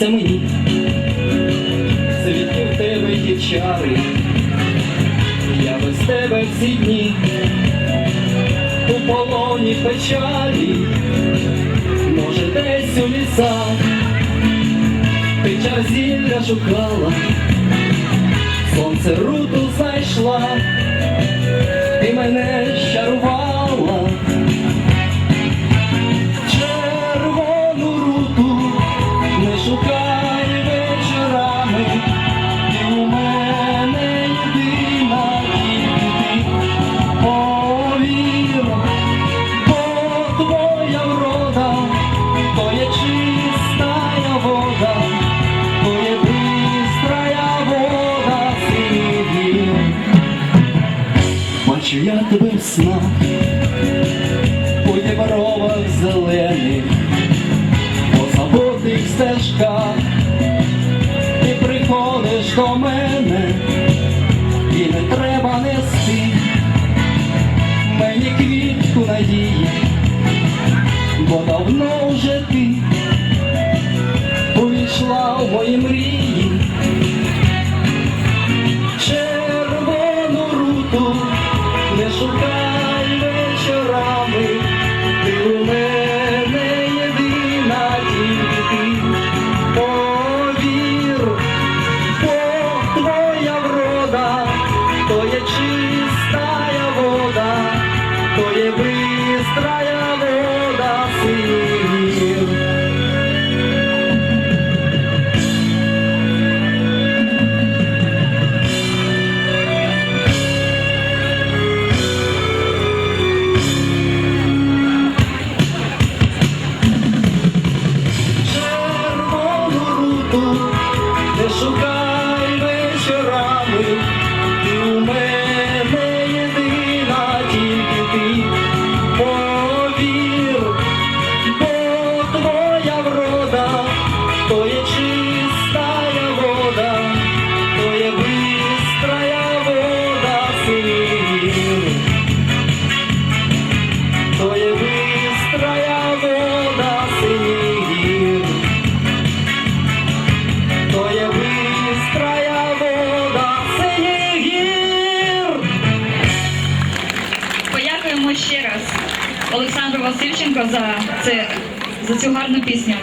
здасться мені, звідки в тебе ті чари, я без тебе всі дні, у полоні печалі, може десь у лісах, ти чар зілля шукала, сонце руту знайшла, ти мене щарувала. Бачу я тебе в снах? У дібровах зелених, по забутих стежках, і приходиш до мене, і не треба нести мені квітку надії, бо давно вже ти Подякуємо ще раз Олександру Васильченко за це за цю гарну пісню.